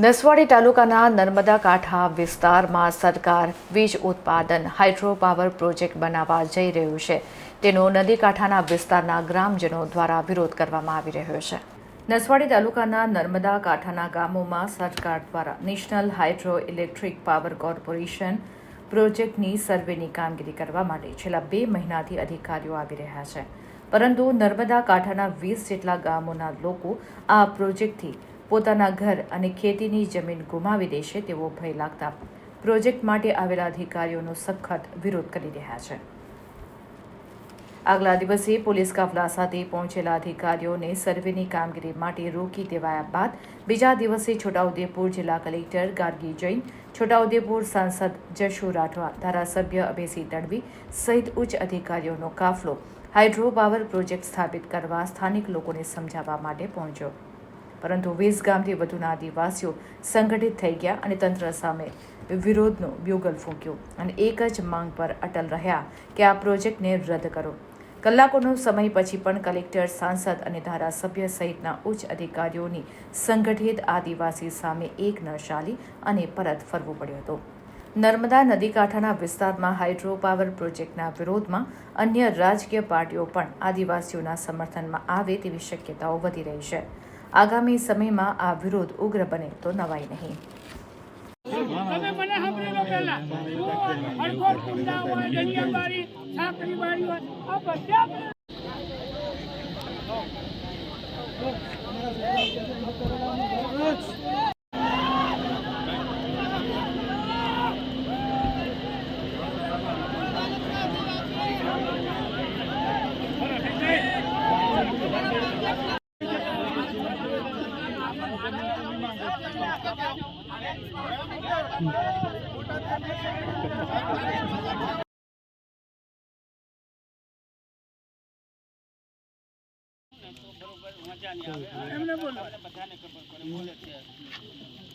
નસવાડી તાલુકાના નર્મદા કાંઠા વિસ્તારમાં સરકાર વીજ ઉત્પાદન, હાઇડ્રો પાવર પ્રોજેક્ટ બનાવવા જઈ રહ્યું છે. તેનો નદી કાંઠાના વિસ્તારના ગ્રામજનો દ્વારા વિરોધ કરવામાં આવી રહ્યો છે. નસવાડી તાલુકાના નર્મદા કાંઠાના ગામોમાં સરકાર દ્વારા national hydro electric power corporation પ્રોજેક્ટની સર્વેની કામગીરી કરવા માટે છેલ્લા બે મહિનાથી અધિકારીઓ આવી રહ્યા છે. પરંતુ નર્મદા કાંઠાના વીસ જેટલા ગામોના લોકો આ પ્રોજેક્ટથી પોતાના ઘર અને ખેતીની જમીન ગુમાવી દેશે તેવો ભય લાગતા પ્રોજેક્ટ માટે આવેલા અધિકારીઓનો સખત વિરોધ કરી રહ્યા છે. આગલા દિવસે પોલીસ કાફલા સાથે પહોંચેલા અધિકારીઓને સર્વેની કામગીરી માટે રોકી દેવાયા બાદ બીજા દિવસે છોટાઉદેપુર જિલ્લા કલેક્ટર ગાર્ગી જૈન, છોટાઉદેપુર સાંસદ જશુ રાઠવા, ધારાસભ્ય અભયસિંહ તડવી સહિત ઉચ્ચ અધિકારીઓનો કાફલો હાઇડ્રો પાવર પ્રોજેક્ટ સ્થાપિત કરવા સ્થાનિક લોકોને સમજાવવા માટે પહોંચ્યો. પરંતુ વીસ ગામથી વધુના આદિવાસીઓ સંગઠિત થઈ ગયા અને તંત્ર સામે વિરોધનો બ્યુગલ ફૂંક્યો અને એક જ માંગ પર અટલ રહ્યા કે આ પ્રોજેક્ટને રદ કરો. કલાકોનો સમય પછી પણ કલેક્ટર, સાંસદ અને ધારાસભ્ય સહિતના ઉચ્ચ અધિકારીઓની સંગઠિત આદિવાસી સામે એક ન ચાલી અને પરત ફરવું પડ્યો હતું. નર્મદા નદી કાંઠાના વિસ્તારમાં હાઇડ્રો પાવર પ્રોજેક્ટના વિરોધમાં અન્ય રાજકીય પાર્ટીઓ પણ આદિવાસીઓના સમર્થનમાં આવે તેવી શક્યતાઓ વધી રહી છે. આગામી સમયમાં આ વિરોધ ઉગ્ર બને તો નવાઈ નહીં તમે મને સાંભળી લો પહેલા હું હળખોળ કુંડા હોય દરિયાબારી સાંકડીબારી હોય આ બધા મને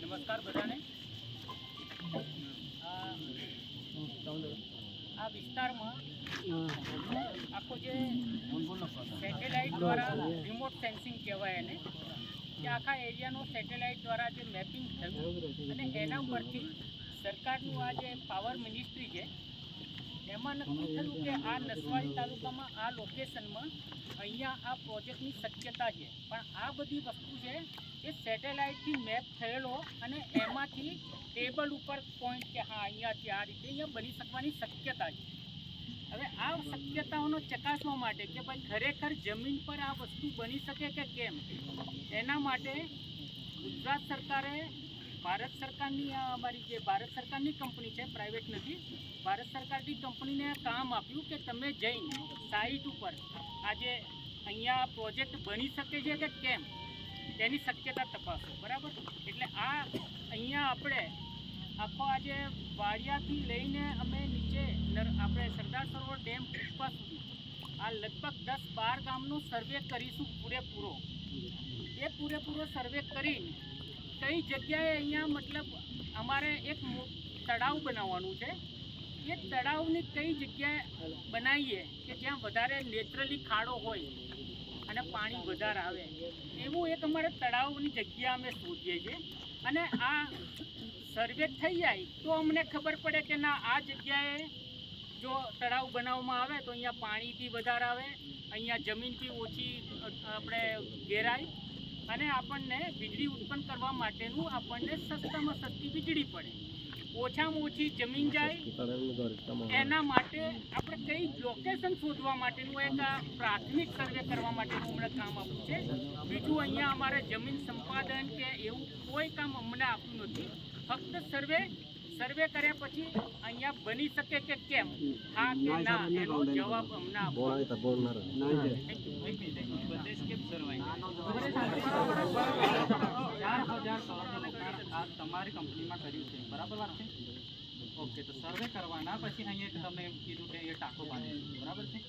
નમસ્કાર બધાને આ- વિસ્તારમાં આખો જે સેટેલાઇટ દ્વારા રિમોટ સેન્સિંગ કહેવાય એને કે આખા એરિયાનો સેટેલાઇટ દ્વારા જે મેપિંગ થયું અને એના પરથી સરકારનું આ જે પાવર મિનિસ્ટ્રી છે એમાં નક્કી થયું કે આ નસવાડી તાલુકામાં આ લોકેશનમાં અહીંયા આ પ્રોજેક્ટની શક્યતા છે. પણ આ બધી વસ્તુ છે એ સેટેલાઇટથી મેપ થયેલો અને એમાંથી ટેબલ ઉપર પોઈન્ટ કે હા, અહીંયાથી આ રીતે અહીંયા બની શકવાની શક્યતા છે. હવે આ શક્યતાઓનો ચકાસવા માટે કે ભાઈ ખરેખર જમીન પર આ વસ્તુ બની શકે કે કેમ? એના માટે ગુજરાત સરકારે ભારત સરકારની આ અમારી જે ભારત સરકારની કંપની છે પ્રાઇવેટ નથી, ભારત સરકારની કંપનીને કામ આપ્યું કે તમે જઈને સાઇટ ઉપર આજે અહીંયા પ્રોજેક્ટ બની શકે છે કે કેમ, તેની શક્યતા તપાસો, બરાબર? એટલે આ અહીંયા આપણે આખો આજે વાડિયાથી લઈને અમે નીચે આપણે સરદાર સરોવર ડેમ પુષ્પા સુધી, આ લગભગ દસ બાર ગામનો સર્વે કરીશું પૂરેપૂરો. એ પૂરેપૂરો સર્વે કરીને કઈ જગ્યાએ અહીંયા મતલબ અમારે એક તળાવ બનાવવાનું છે. એ તળાવની કઈ જગ્યાએ બનાવીએ કે જ્યાં વધારે નેચરલી ખાડો હોય અને પાણી વધારે આવે? એવું એક અમારે તળાવની જગ્યા અમે શોધીએ છીએ. અને આ સર્વે થઈ જાય તો અમને ખબર પડે કે ના, આ જગ્યાએ જો તળાવ બનાવવામાં આવે તો અહીંયા પાણીથી વધારે આવે, અહીંયા જમીનથી ઓછી આપણે ઘેરાય. અને આપણને વીજળી ઉત્પન્ન કરવા માટેનું આપણને સસ્તામાં સસ્તી વીજળી પડે. ઓછામાં ઓછી જમીન જાય, એના માટે આપણે કઈ લોકેશન શોધવા માટેનું એક પ્રાથમિક સર્વે કરવા માટેનું અમને કામ આપ્યું છે. બીજું અહીંયા અમારે જમીન સંપાદન કે એવું કોઈ કામ અમને આપ્યું નથી. ફક્ત સર્વે સર્વે કર્યા પછી અહીંયા બની શકે કે કેમ હા કે ના એનો જવાબ અમને આપો આ તમારી કંપનીમાં કર્યું છે બરાબર વાત છે ઓકે તો સર્વે કરવાના પછી અહીંયા એક તમે કીધું કે એ ટાંકો બાંધે છે બરાબર છે?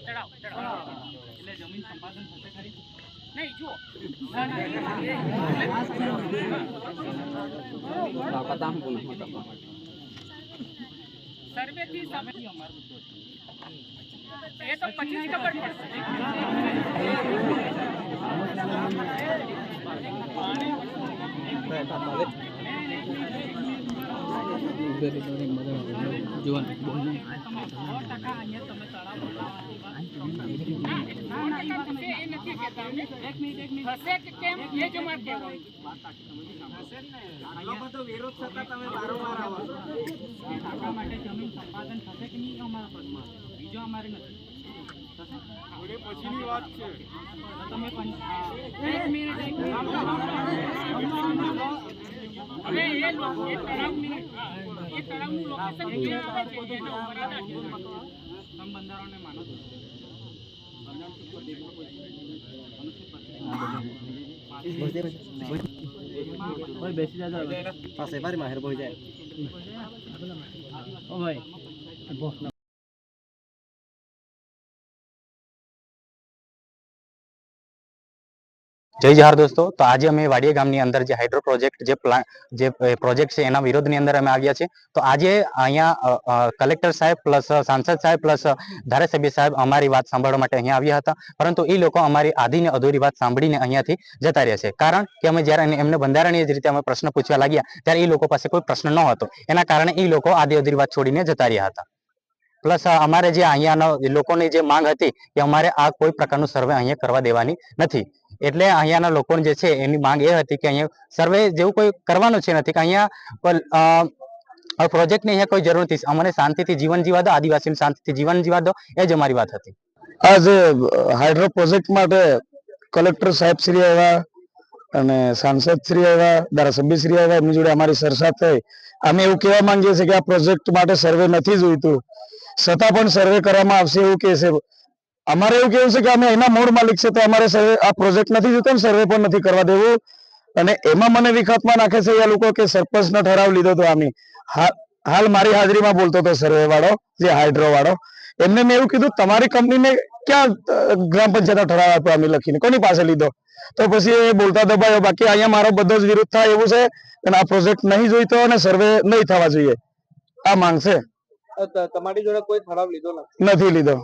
ચડાવ ચડાવ એટલે જમીન સંપાદન થશે ખરી? નહીં જુઓ. સર્વેથી સમ- અમારો મુદ્દો છે. એ તો પછી જ ખબર પડશે. ના, ના, તમે જ અમારે કહેવાનું. માટે જમીન સંપાદન થશે કે નહીં અમારા પક્ષમાં બીજો અમારે નથી પછી પછીની વાત છે તમે મિનિટ, એક મિનિટ. હવે એ લો- એ તળાવની- એ તળાવનું લોકેશન ક્યાં આવે છે એના ઉપર છે. તમે બંધારણને માનો છો? બંધારણ ઉપર પાસે મારી માહેર બોઈ જાય. જય જહાર દોસ્તો. તો આજે અમે વાડિયા ગામની અંદર જે હાઇડ્રો પ્રોજેક્ટ જે પ્લાન જે પ્રોજેક્ટ છે એના વિરોધની અંદર અમે આવ્યા છે તો આજે અહીંયા કલેક્ટર સાહેબ પ્લસ સાંસદ સાહેબ પ્લસ ધારાસભ્ય સાહેબ અમારી વાત સાંભળવા માટે અહીંયા આવ્યા હતા. પરંતુ એ લોકો અમારી આધીને અધૂરી વાત સાંભળીને અહીંયાથી જતા રહ્યા છે. કારણ કે અમે જ્યારે એમને બંધારણીય જ રીતે અમે પ્રશ્ન પૂછવા લાગ્યા, ત્યારે એ લોકો પાસે કોઈ પ્રશ્ન ન હતો એના કારણે એ લોકો આધી અધૂરી વાત છોડીને જતા રહ્યા હતા. પ્લસ અમારે જે અહીંયાના લોકોની જે માંગ હતી કે અમારે આ કોઈ પ્રકારનું સર્વે અહીંયા કરવા દેવાની નથી. એટલે અહીંયાના લોકો જે છે એની માંગ એ હતી કે અહીંયા સર્વે જેવું કોઈ કરવાનું છે નથી, કે અહીંયા પ્રોજેક્ટની અહીંયા કોઈ જરૂર નથી. અમને શાંતિથી જીવન જીવા દો આદિવાસીને શાંતિથી જીવન જીવા દો, એ જ અમારી વાત હતી. આ જે હાઇડ્રો પ્રોજેક્ટ માટે કલેક્ટર સાહેબ શ્રી આવ્યા અને સાંસદ શ્રી આવ્યા, ધારાસભ્ય શ્રી આવ્યા, એમની જોડે અમારી સરસા થઈ. અમે એવું કહેવા માંગીએ છીએ કે આ પ્રોજેક્ટ માટે સર્વે નથી જોઈતું. છતાં પણ સર્વે કરવામાં આવશે એવું કહે છે. અમારે એવું કેવું છે કે અમે એના મૂળ માલિક છે તો અમારે સર્વે આ પ્રોજેક્ટ નથી જોતો ને સર્વે પણ નથી કરવા દેવું. અને એમાં મને વિખતમાં નાખે છે એ લોકો કે સરપંચનો ઠરાવ લીધો તો આની. હાલ મારી હાજરીમાં બોલતો હતો સર્વે વાળો જે હાઇડ્રો વાળો. એમને મેં એવું કીધું તમારી કંપનીને ક્યાં ગ્રામ પંચાયત ઠરાવ આપ્યો અમે લખીને? કોની પાસે લીધો? તો પછી એ બોલતા દબાયો બાકી અહીંયા મારો બધો જ વિરોધ થાય એવું છે અને આ પ્રોજેક્ટ નહીં જોઈતો અને સર્વે નહીં થવા જોઈએ. આ માંગ છે. તમારી જોડે કોઈ ઠરાવ લીધો નથી લીધો.